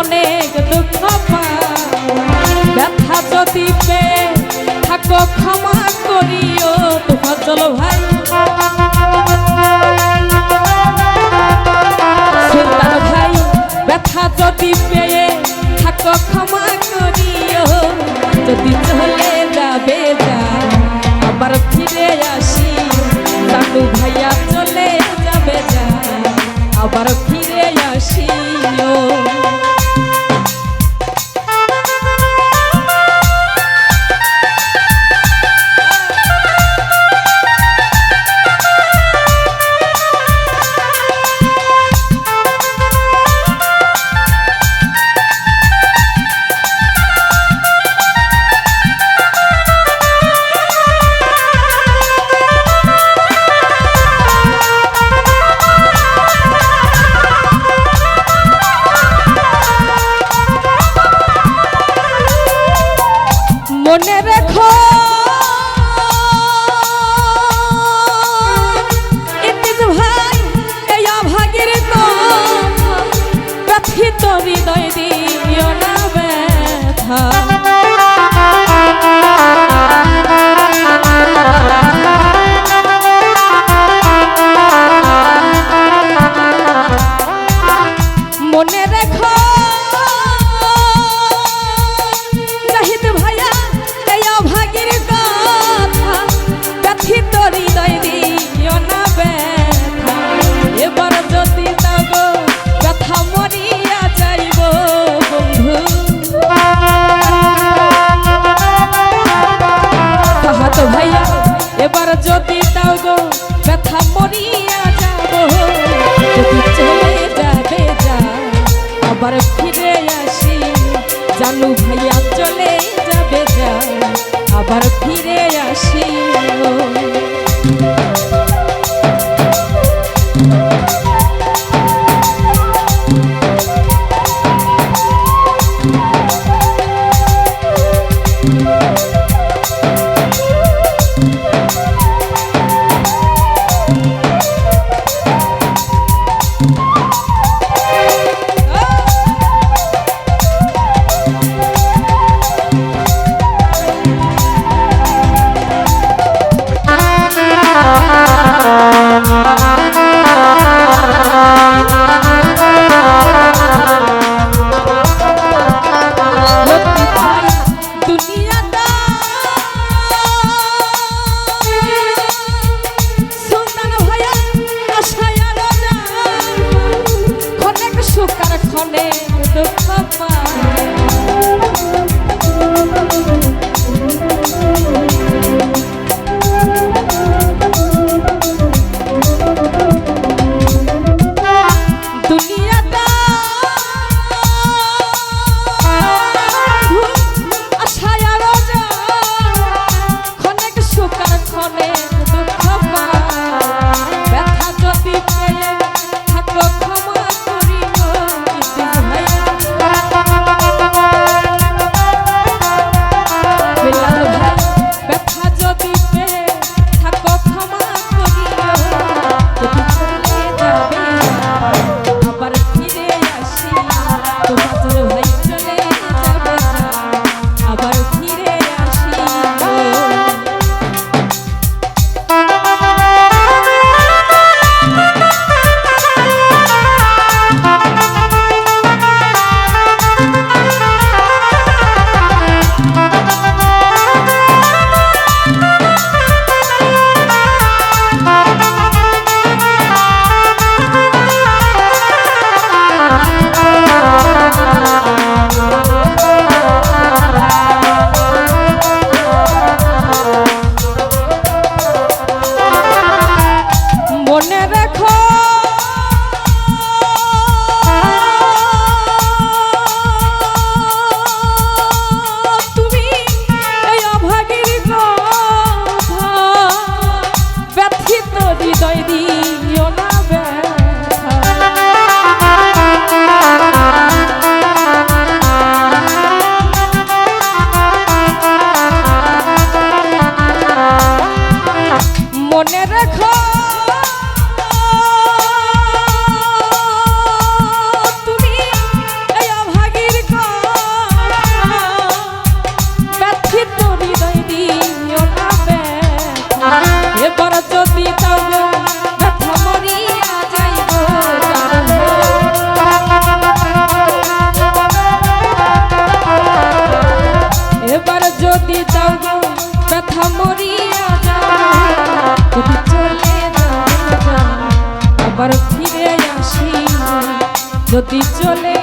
ক্ষণেক দুঃখ ব্যথা যদি পেয়ে থাকো, ক্ষমা করিও, তোমার চলো ভাই। ভাই, ব্যথা যদি পেয়ে থাকো, ক্ষমা করিও, যদি চলে যাবে যা, আবার ফিরে আসি তাকু ভাইয়া চলে যাবে যা, আবার ফিরে আসিও। রেখো। ইতিজ ভাই এই অভাগের কথিত হৃদয় দিও না ব্যথা। আবার ফিরে আসি যদি চলে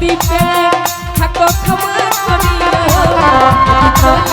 পেয়ে থাকো ক্ষমা করিও।